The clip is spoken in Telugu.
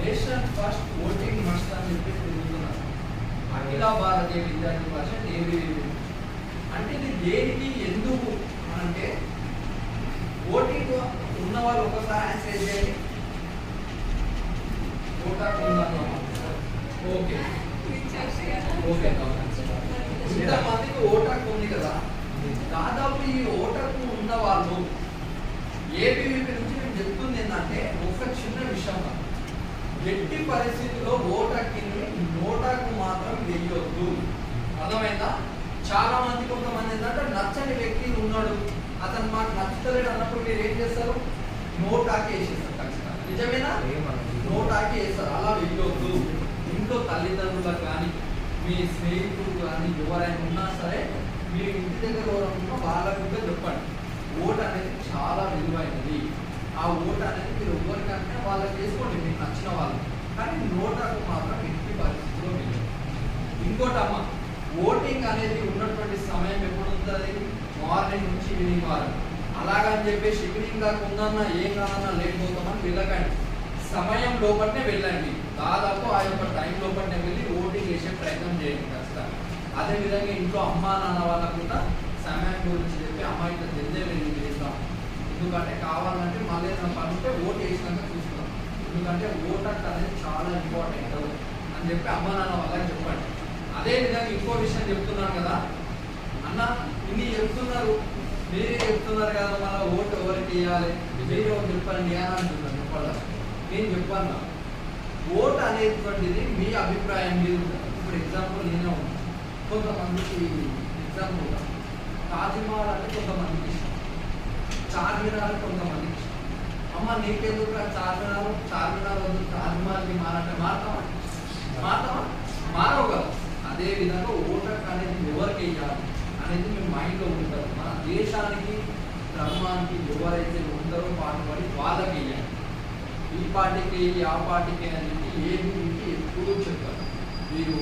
నేషన్ ఫస్ట్ ఓటింగ్ మస్ట్ అని చెప్పి తిరుగుతున్నారు అఖిల భారతీయ విద్యార్థి పరిషత్ ఏబీవీ అంటే ఇది దేనికి ఎందుకు అంటే ఓటింగ్ ఉన్న వాళ్ళు ఒకసారి ఆన్సర్ చేయండి. ఓటాకు ఉందన్నమా ఓకే ఓకే ఇంతమందికి ఓటాకు ఉంది కదా. దాదాపు ఈ ఓటకు ఉన్న వాళ్ళు ఏబీవీపీ నుంచి మేము చెప్తుంది ఏంటంటే ఒక చిన్న విషయం ఎట్టి పరిస్థితుల్లో ఓటక్కిని నోటాకు మాత్రం వెయ్యొద్దు. అర్థమైందా? చాలా మంది కొంతమంది ఏంటంటే నచ్చని వ్యక్తి ఉన్నాడు. అతను మాకు నచ్చుతలేడు అన్నప్పుడు మీరు ఏం చేస్తారు? నోటాకి వేసేస్తారు ఖచ్చితంగా. నిజమేనా? నోటాకి వేస్తారు. అలా వెయ్యొద్దు. ఇంట్లో తల్లిదండ్రులకు కానీ మీ స్నేహితులు కానీ ఎవరైనా ఉన్నా సరే మీరు ఇంటి దగ్గర ఉన్నా వాళ్ళకు చెప్పండి ఓటు అనేది ఆ ఓటు అనేది మీరు ఎవరికంటే వాళ్ళకి చేసుకోండి మీకు నచ్చిన వాళ్ళు. కానీ నోటాకు మాత్రం ఎట్టి పరిస్థితిలో మీరు ఇంకోటి అమ్మ ఓటింగ్ అనేది ఉన్నటువంటి సమయం ఎప్పుడు ఉంటుంది మార్నింగ్ నుంచి ఈవినింగ్ వరకు. అలాగని చెప్పేసి ఈవినింగ్ దాకా ఉందన్నా ఏం కాదన్నా లేట్ పోతామని వెళ్ళకండి. సమయం లోపలనే వెళ్ళండి. దాదాపు ఆ యొక్క టైం లోపలనే వెళ్ళి ఓటింగ్ వేసే ప్రయత్నం చేయండి ఖచ్చితంగా. అదేవిధంగా ఇంట్లో అమ్మా నాన్న వాళ్ళకు కూడా సమయం గురించి చెప్పి అమ్మాయి ఇట్లా తెలిసే వెళ్ళి చేస్తాం ఎందుకంటే కావాలంటే మళ్ళీ ఏదైనా పని ఉంటే ఓటు వేసినాక చూస్తాం ఎందుకంటే ఓటర్ అనేది చాలా ఇంపార్టెంట్ అని చెప్పి అమ్మ నాన్న వాళ్ళకి చెప్పండి అదే విధంగా ఇంకో విషయం చెప్తున్నాను కదా. అన్న ఇన్ని చెప్తున్నారు. మీరే చెప్తున్నారు కదా మన ఓటు ఎవరికి వేయాలి మీరు ఒకటి చెప్పండి అని అంటున్నాను చెప్పాలి? నేను చెప్పాను ఓటు అనేటువంటిది మీ అభిప్రాయం మీద ఉంటుంది ఇప్పుడు ఎగ్జాంపుల్ నేనే ఉన్నాను. కొంతమందికి ఎగ్జాంపుల్ తాజ్మహల్ అంటే కొంతమందికి ఇష్టం. చార్మినార్ కొంతమందికి అమ్మ నీకెందుకు రా చార్మినార్? చార్మినార్ వద్దు తాజ్మహల్కి మారంటే మారతామా మారతామా మారవు కదా. అదే విధంగా ఓటర్ అనేది ఎవరికి వేయాలి అనేది మీ మైండ్లో ఉంటుంది మన దేశానికి ధర్మానికి ఎవరైతే ఉంటారో పాటుపడి వాళ్ళకి వేయాలి. ఈ పార్టీకి ఆ పార్టీకి అని చెప్పి ఏది ఎప్పుడూ చెప్తారు మీరు